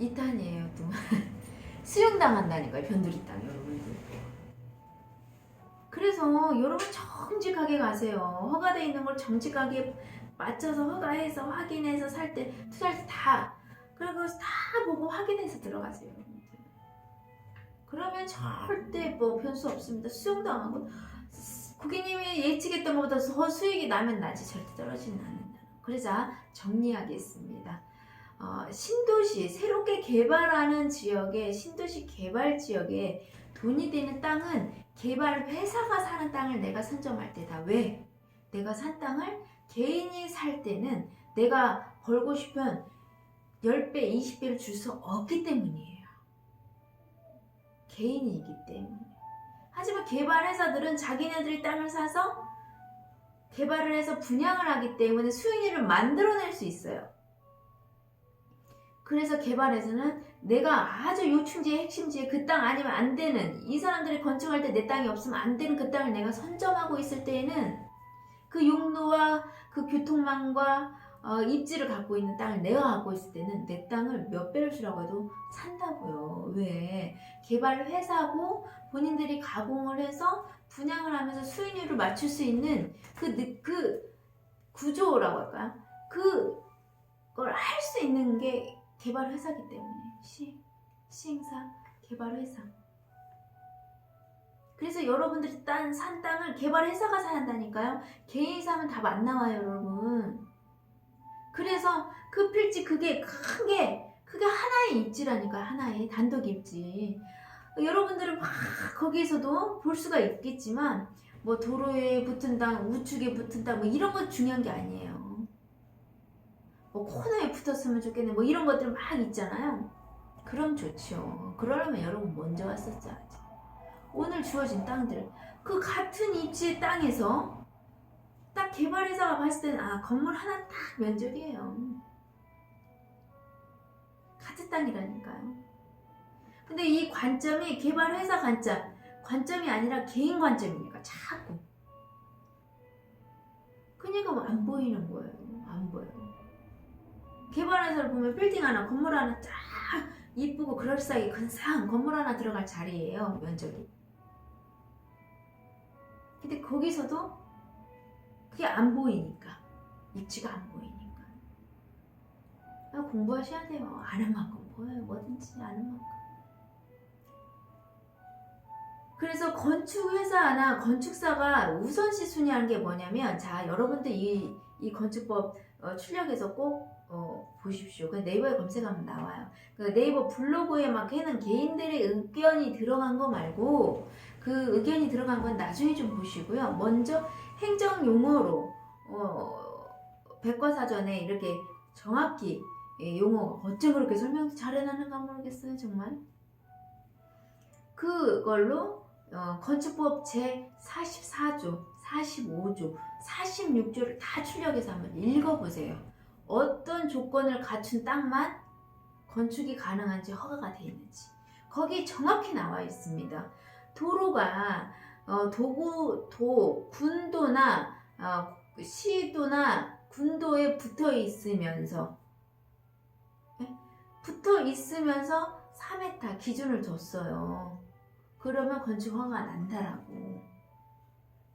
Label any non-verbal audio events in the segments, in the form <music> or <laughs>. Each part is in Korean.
2탄이에요 또. <laughs> 수용당한다니까요? 변두리 땅 여러분들 그래서 여러분 정직하게 가세요. 허가돼 있는 걸 정직하게 맞춰서 허가해서 확인해서 살 때 투자할 때 다 그리고 다 보고 확인해서 들어가세요. 그러면 절대 뭐 변수 없습니다. 수용당하고 고객님이 예측했던 것보다 더 수익이 나면 나지. 절대 떨어지는 않는다. 그래서 정리하겠습니다 어, 신도시 새롭게 개발하는 지역에 신도시 개발 지역에 돈이 되는 땅은 개발 회사가 사는 땅을 내가 선점할 때다. 왜? 내가 산 땅을 개인이 살 때는 내가 벌고 싶은 10배, 20배를 줄 수 없기 때문이에요. 개인이기 때문에. 하지만 개발 회사들은 자기네들이 땅을 사서 개발을 해서 분양을 하기 때문에 수익률을 만들어낼 수 있어요. 그래서 개발에서는 내가 아주 요충지의 핵심지에 그 땅 아니면 안 되는 이 사람들이 건축할 때 내 땅이 없으면 안 되는 그 땅을 내가 선점하고 있을 때에는 그 용도와 그 교통망과 어, 입지를 갖고 있는 땅을 내가 갖고 있을 때는 내 땅을 몇 배를 주라고 해도 산다고요. 왜? 개발 회사고 본인들이 가공을 해서 분양을 하면서 수익률을 맞출 수 있는 그, 느- 그 구조라고 할까요? 그걸 할 수 있는 게 개발 회사기 때문에 시 시행사 개발 회사. 그래서 여러분들이 딴 산 땅을 개발 회사가 사한다니까요. 개인이 사면 답 안 나와요, 여러분. 그래서 그 필지 그게 크게 그게 하나의 입지라니까 하나의 단독 입지. 여러분들은 막 거기에서도 볼 수가 있겠지만 뭐 도로에 붙은 땅, 우측에 붙은 땅, 뭐 이런 건 중요한 게 아니에요. 뭐 코너에 붙었으면 좋겠네, 뭐 이런 것들 막 있잖아요. 그럼 좋죠. 그러려면 여러분 먼저 왔었어야지. 오늘 주어진 땅들, 그 같은 입지의 땅에서 딱 개발회사가 봤을 때는 아 건물 하나 딱 면적이에요. 같은 땅이라니까요. 근데 이 관점이 개발회사 관점, 관점이 아니라 개인 관점이니까 자꾸. 그러니까 뭐안 보이는 거예요. 안 보여요. 개발회사를 보면 빌딩 하나, 건물 하나 쫙 이쁘고 그럴싸하게 근사한 건물 하나 들어갈 자리예요. 면적이. 근데 거기서도 그게 안 보이니까 입지가 안 보이니까 아, 공부하셔야 돼요. 아는 만큼 보여요. 뭐든지 아는 만큼. 그래서 건축회사나 건축사가 우선시 순위하는 게 뭐냐면 자 여러분들 이, 이 건축법 어, 출력해서 꼭 어, 보십시오. 그 네이버에 검색하면 나와요. 그 네이버 블로그에 막 해는 개인들의 의견이 들어간 거 말고 그 의견이 들어간 건 나중에 좀 보시고요. 먼저 행정 용어로 어, 백과사전에 이렇게 정확히 예, 용어 어쩜 그렇게 설명 잘 해놨는가 모르겠어요 정말 그걸로 어, 건축법 제 44조 45조 46조를 다 출력해서 한번 읽어보세요 어떤 조건을 갖춘 땅만 건축이 가능한지 허가가 돼 있는지 거기 정확히 나와 있습니다 도로가 어, 도구 도 군도나 어, 시도나 군도에 붙어 있으면서 예? 붙어 있으면서 3m 기준을 뒀어요. 그러면 건축 허가가 난다라고.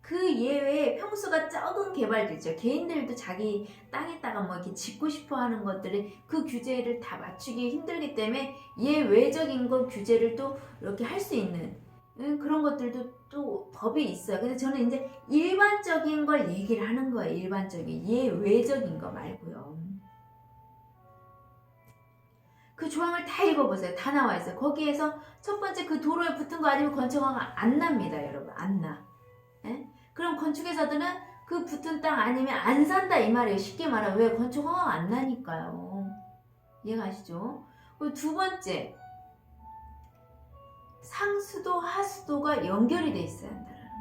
그 예외에 평수가 적은 개발들 있죠. 개인들도 자기 땅에다가 뭐 이렇게 짓고 싶어 하는 것들을 그 규제를 다 맞추기 힘들기 때문에 예외적인 것 규제를 또 이렇게 할 수 있는 음, 그런 것들도 또 법이 있어요. 근데 저는 이제 일반적인 걸 얘기를 하는 거예요. 일반적인 예외적인 거 말고요. 그 조항을 다 읽어보세요. 다 나와 있어요. 거기에서 첫 번째 그 도로에 붙은 거 아니면 건축허가 안 납니다, 여러분. 안 나. 예? 그럼 건축회사들은 그 붙은 땅 아니면 안 산다 이 말이에요. 쉽게 말하면 왜 건축허가 안 나니까요. 이해가시죠? 그리고 두 번째 상수도 하수도가 연결이 돼 있어야 한다는 거예요.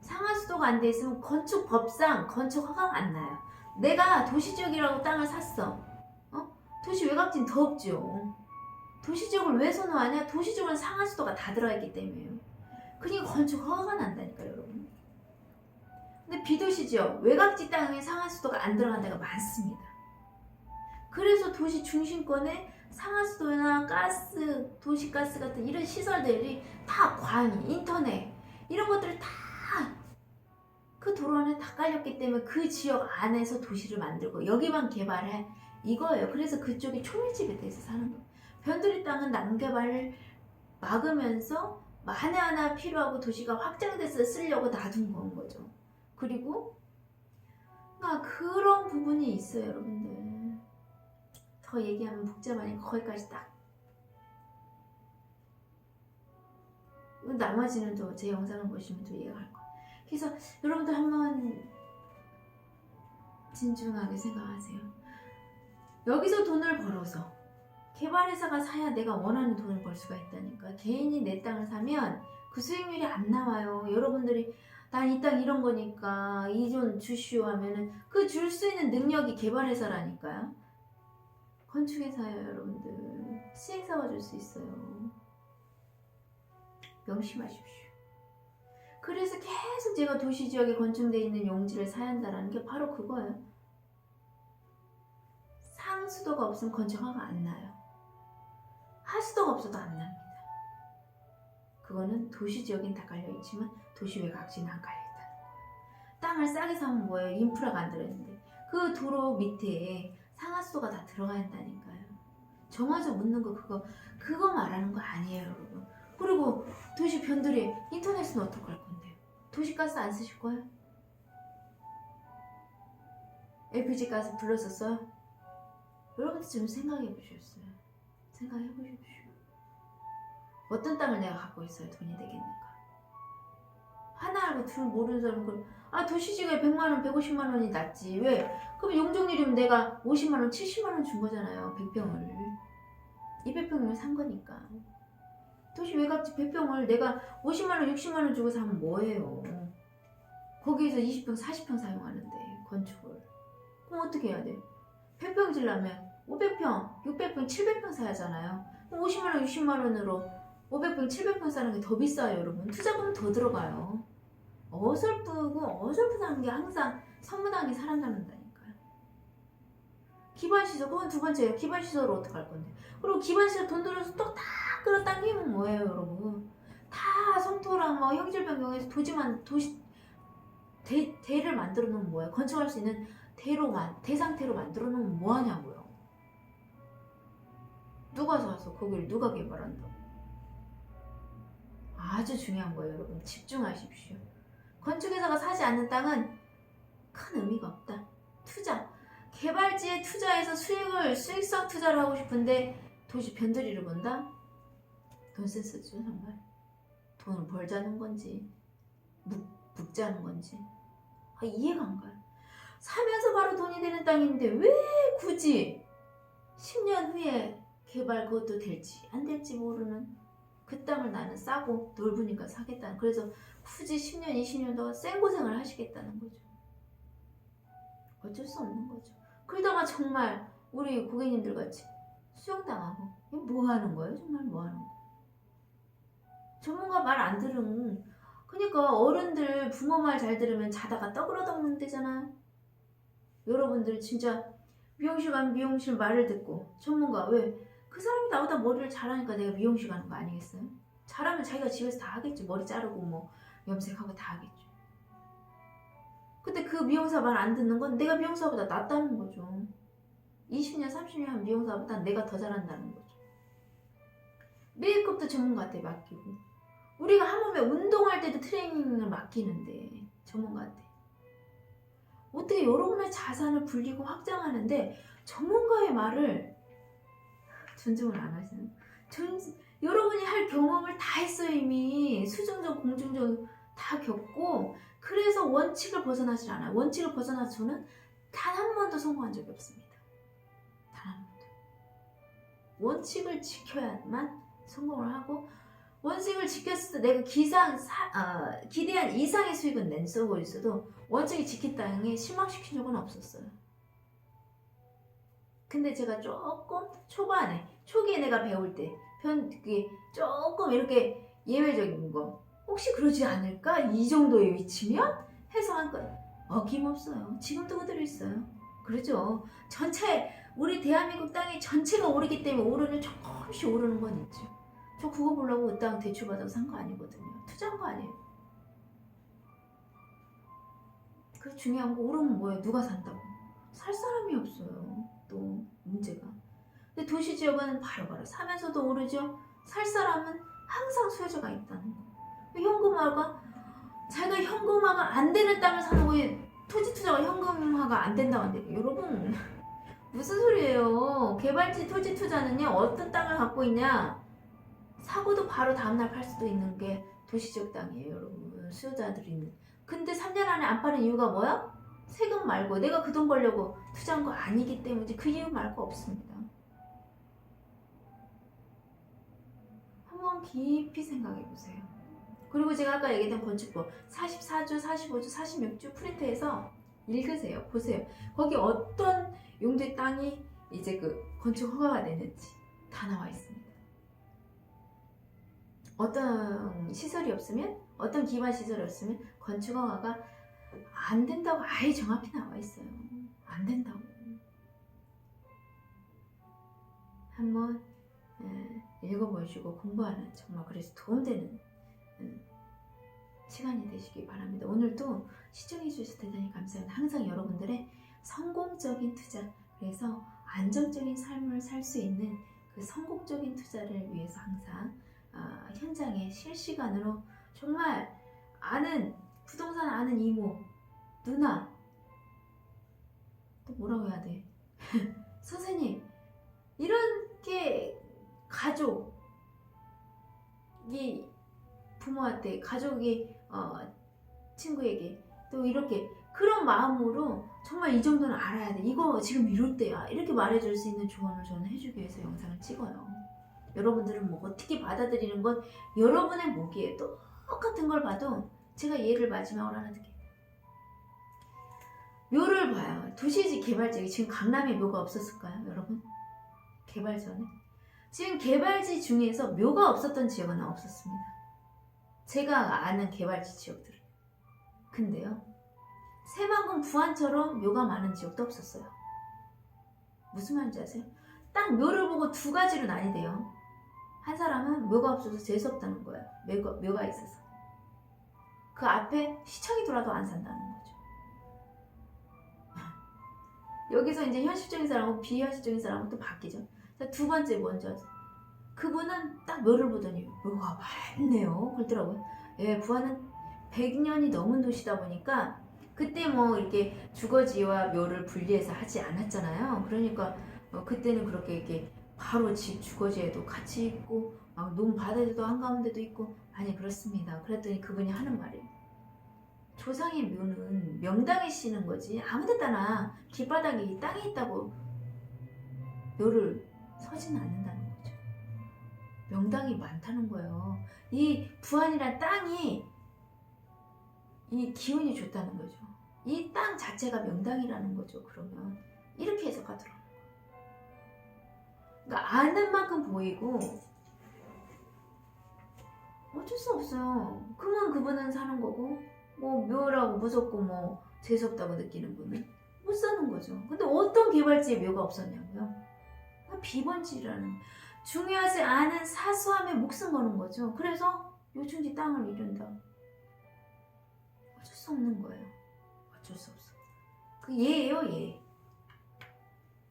상하수도가 안 돼 있으면 건축 법상 건축 허가가 안 나요. 내가 도시지역이라고 땅을 샀어. 어? 도시 외곽진 더 없죠. 도시지역을 왜 선호하냐? 도시지역은 상하수도가 다 들어가 있기 때문에요. 그러니까 건축 허가가 난다니까 여러분. 근데 비도시 지역 외곽지 땅에 상하수도가 안 들어간 데가 많습니다. 그래서 도시 중심권에 상하수도나 가스, 도시가스 같은 이런 시설들이 다 광, 인터넷 이런 것들을 다 그 도로 안에 다 깔렸기 때문에 그 지역 안에서 도시를 만들고 여기만 개발해 이거예요. 그래서 그쪽이 초밀집에 대해서 사는 거예요. 변두리 땅은 남개발을 막으면서 만에 하나 필요하고 도시가 확장돼서 쓰려고 놔둔 건 거죠. 그리고 아 그런 부분이 있어요, 여러분들. 더 얘기하면 복잡하니까 거기까지 딱. 나머지는 또 제 영상을 보시면 또 이해가 갈 거예요. 그래서 여러분들 한번 진중하게 생각하세요. 여기서 돈을 벌어서 개발회사가 사야 내가 원하는 돈을 벌 수가 있다니까. 개인이 내 땅을 사면 그 수익률이 안 나와요. 여러분들이 난 이 땅 이런 거니까 이존 주시오 하면은 그 줄 수 있는 능력이 개발회사라니까요. 건축회사예요, 여러분들. 시행사가 줄수 있어요. 명심하십시오. 그래서 계속 제가 도시 지역에 건축되어 있는 용지를 사야 한다는 게 바로 그거예요. 상수도가 없으면 건축허가 안 나요. 하수도가 없어도 안 납니다. 그거는 도시 지역엔 다 깔려 있지만 도시 외곽지는 안 깔려 있다는 거예요. 땅을 싸게 사면 뭐예요? 인프라가 안 들어있는데 그 도로 밑에 상하수도가 다 들어가야 한다니까요. 정화조 묻는 거 그거 그거 말하는 거 아니에요, 여러분. 그리고 도시 변들이 인터넷은 어떡할 건데요? 도시가스 안 쓰실 거예요? LPG 가스 불렀었어요? 여러분들 좀 생각해 보셨어요? 생각해 보십시오. 어떤 땅을 내가 갖고 있어야 돈이 되겠는가? 하나 알고 둘 모르는 사람은 그럼 아 도시지구에 100만 원, 150만 원이 낫지 왜? 그럼 용적률이면 내가 50만 원, 70만 원 준 거잖아요 100평을 200평이면 산 거니까 도시 외곽지 100평을 내가 50만 원, 60만 원 주고 사면 뭐예요? 거기에서 20평, 40평 사용하는데 건축을 그럼 어떻게 해야 돼? 100평 질라면 500평, 600평, 700평 사야잖아요. 50만 원, 60만 원으로 500평, 700평 사는 게 더 비싸요, 여러분. 투자금은 더 들어가요. 어설프고 어설프다는 게 항상 선무당이 사람닮는다니까요. 기반시설, 그건 두 번째예요. 기반시설을 어떡할 건데. 그리고 기반시설 돈 들여서 또다 끌어당기면 뭐예요, 여러분. 다 성토랑 뭐 형질 변경해서 도지만 도시 대, 대를 만들어 놓으면 뭐예요? 건축할 수 있는 대로만 대상태로 만들어 놓으면 뭐 하냐고요. 누가 사서 거기를 누가 개발한다고. 아주 중요한 거예요, 여러분. 집중하십시오. 건축회사가 사지 않는 땅은 큰 의미가 없다. 투자. 개발지에 투자해서 수익을, 수익성 투자를 하고 싶은데 도시 변두리를 본다? 돈센스죠, 정말. 돈을 벌자는 건지, 묵, 묵자는 건지. 아, 이해가 안 가요. 사면서 바로 돈이 되는 땅인데 왜 굳이 10년 후에 개발 그것도 될지 안 될지 모르는 그 땅을 나는 싸고 넓으니까 사겠다는 그래서 굳이 10년 20년 동안 생고생을 하시겠다는 거죠. 어쩔 수 없는 거죠. 그러다가 정말 우리 고객님들 같이 수용당하고 뭐 하는 거예요? 정말 뭐 하는 거 전문가 말 안 들으면 그러니까 어른들 부모 말 잘 들으면 자다가 얻어먹는 데잖아요 여러분들 진짜 미용실 가면 미용실 말을 듣고 전문가 왜 그 사람이 나보다 머리를 잘하니까 내가 미용실 가는 거 아니겠어요? 잘하면 자기가 집에서 다 하겠죠. 머리 자르고 뭐 염색하고 다 하겠죠. 근데 그 미용사 말 안 듣는 건 내가 미용사보다 낫다는 거죠. 20년, 30년 한 미용사보다 내가 더 잘한다는 거죠. 메이크업도 전문가한테 맡기고 우리가 하물며 운동할 때도 트레이닝을 맡기는데 전문가한테 어떻게 여러 분의 자산을 불리고 확장하는데 전문가의 말을 존중을 안 하시는 존 여러분이 할 경험을 다 했어요 이미. 수중적 공중적 다 겪고. 그래서 원칙을 벗어나질 않아요. 원칙을 벗어나서 저는 단 한 번도 성공한 적이 없습니다. 단 한 번도. 원칙을 지켜야만 성공을 하고 원칙을 지켰을 때 내가 기상 사, 어, 기대한 이상의 수익은 낸 쏘고 있어도 원칙이 지켰다는 게 실망시킨 적은 없었어요. 근데 제가 조금 초반에 초기에 내가 배울 때 편, 그게 조금 이렇게 예외적인 거 혹시 그러지 않을까? 이 정도의 위치면? 해서 한건 어김없어요. 지금도 그대로 있어요. 그렇죠. 전체 우리 대한민국 땅이 전체가 오르기 때문에 오르는 조금씩 오르는 건 있죠. 저 그거 보려고 그땅 대출 받아서 산 거 아니거든요. 투자한 거 아니에요. 그 중요한 거 오르면 뭐예요? 누가 산다고? 살 사람이 없어요. 또 문제가. 근데 도시 지역은 바로바로 사면서도 오르죠. 살 사람은 항상 수요자가 있다는 거. 현금화가 자기가 현금화가 안 되는 땅을 사는 거에 토지 투자가 현금화가 안 된다고 한대. 여러분 <laughs> 무슨 소리예요? 개발지 토지 투자는요 어떤 땅을 갖고 있냐 사고도 바로 다음날 팔 수도 있는 게 도시적 땅이에요, 여러분. 수요자들이 있는. 근데 3년 안에 안 파는 이유가 뭐야? 세금 말고 내가 그 돈 벌려고 투자한 거 아니기 때문이지 그 이유 말고 없습니다. 한번 깊이 생각해 보세요. 그리고 제가 아까 얘기했던 건축법 44주, 45주, 46주 프린트해서 읽으세요. 보세요. 거기 어떤 용도의 땅이 이제 그 건축 허가가 되는지 다 나와 있습니다. 어떤 시설이 없으면 어떤 기반 시설이 없으면 건축 허가가 안 된다고 아예 정확히 나와 있어요. 안 된다고. 한번 예, 읽어보시고 공부하는 정말 그래서 도움되는 음, 시간이 되시기 바랍니다. 오늘도 시청해 주셔서 대단히 감사합니다. 항상 여러분들의 성공적인 투자 그래서 안정적인 삶을 살 수 있는 그 성공적인 투자를 위해서 항상 아, 현장에 실시간으로 정말 아는 부동산 아는 이모 누나. 또 뭐라고 해야 돼? <laughs> 선생님 이렇게 가족이 부모한테 가족이 어, 친구에게 또 이렇게 그런 마음으로 정말 이 정도는 알아야 돼. 이거 지금 이럴 때야. 이렇게 말해줄 수 있는 조언을 저는 해주기 위해서 영상을 찍어요. 여러분들은 뭐 어떻게 받아들이는 건 여러분의 목이에요. 똑같은 걸 봐도 제가 예를 마지막으로 하나 드릴게요. 묘를 봐요. 도시지 개발지에 지금 강남에 묘가 없었을까요, 여러분? 개발 전에? 지금 개발지 중에서 묘가 없었던 지역은 없었습니다. 제가 아는 개발지 지역들은. 근데요, 새만금 부안처럼 묘가 많은 지역도 없었어요. 무슨 말인지 아세요? 딱 묘를 보고 두 가지로 나뉘대요. 한 사람은 묘가 없어서 재수 없다는 거예요. 묘가, 묘가 있어서. 그 앞에 시청이 돌아도 안 산다는 거죠. <laughs> 여기서 이제 현실적인 사람하고 비현실적인 사람은 또 바뀌죠. 자, 두 번째 먼저 그분은 딱 묘를 보더니 묘가 많네요. 그러더라고요. 예, 부안은 100년이 넘은 도시다 보니까 그때 뭐 이렇게 주거지와 묘를 분리해서 하지 않았잖아요. 그러니까 어, 그때는 그렇게 이렇게 바로 집 주거지에도 같이 있고 막 논 바다에도 한가운데도 있고 아니 그렇습니다. 그랬더니 그분이 하는 말이 조상의 묘는 명당에 씨는 거지 아무 데다나 길바닥에 이 땅에 있다고 묘를 서지는 않는다는 거죠. 명당이 많다는 거예요. 이 부안이란 땅이 이 기운이 좋다는 거죠. 이 땅 자체가 명당이라는 거죠. 그러면 이렇게 해석하더라고요. 그러니까 아는 만큼 보이고 어쩔 수 없어요. 그만 그분은 사는 거고 뭐 묘라고 무섭고 뭐 재수없다고 느끼는 분은 못 사는 거죠. 근데 어떤 개발지에 묘가 없었냐고요? 비번지라는 중요하지 않은 사소함에 목숨 거는 거죠. 그래서 요충지 땅을 이룬다. 어쩔 수 없는 거예요. 어쩔 수 없어. 그 예예요 예.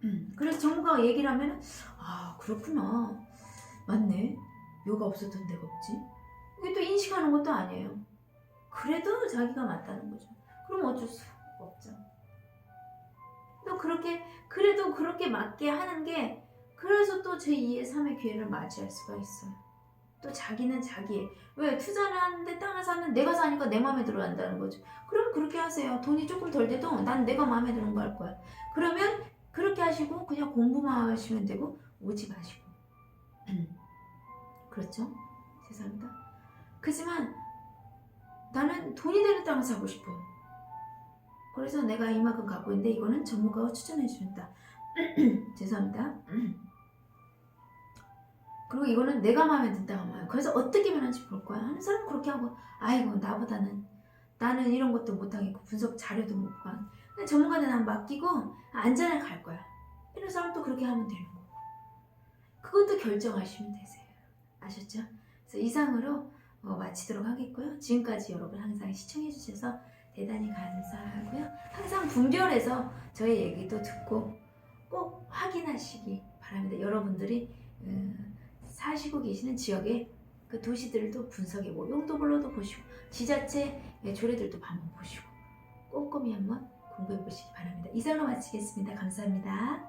음, 그래서 전문가가 얘기를 하면 아 그렇구나 맞네 묘가 없었던 데가 없지 이게 또 인식하는 것도 아니에요. 그래도 자기가 맞다는 거죠. 그럼 어쩔 수 없죠. 또 그렇게 그래도 그렇게 맞게 하는 게 그래서 또 제2의 3의 기회를 맞이할 수가 있어요. 또 자기는 자기의 왜 투자를 하는데 땅을 사는 내가 사니까 내 마음에 들어 한다는 거죠. 그럼 그렇게 하세요. 돈이 조금 덜 돼도 난 내가 마음에 드는 거 할 거야. 그러면 그렇게 하시고 그냥 공부만 하시면 되고 오지 마시고. <clears throat> 그렇죠? 죄송합니다 그지만 나는 돈이 되는 땅을 사고 싶어. 그래서 내가 이만큼 갖고 있는데 이거는 전문가가 추천해 준다. <clears throat> 죄송합니다. 그리고 이거는 내가 마음에 든다고 하면 그래서 어떻게 변하는지 볼 거야. 하는 사람은 그렇게 하고 아이고 나보다는 나는 이런 것도 못하겠고 분석 자료도 못 봐. 근데 전문가한테 난 맡기고 안전하게 갈 거야. 이런 사람 또 그렇게 하면 되는 거고. 그것도 결정하시면 되세요. 아셨죠? 그래서 이상으로 어, 마치도록 하겠고요 지금까지 여러분 항상 시청해 주셔서 대단히 감사하고요 항상 분별해서 저의 얘기도 듣고 꼭 확인하시기 바랍니다 여러분들이 음, 사시고 계시는 지역의 그 도시들도 분석해 보고 용도별로도 보시고 지자체 의 조례들도 한번 보시고 꼼꼼히 한번 공부해 보시기 바랍니다. 이상으로 마치겠습니다. 감사합니다.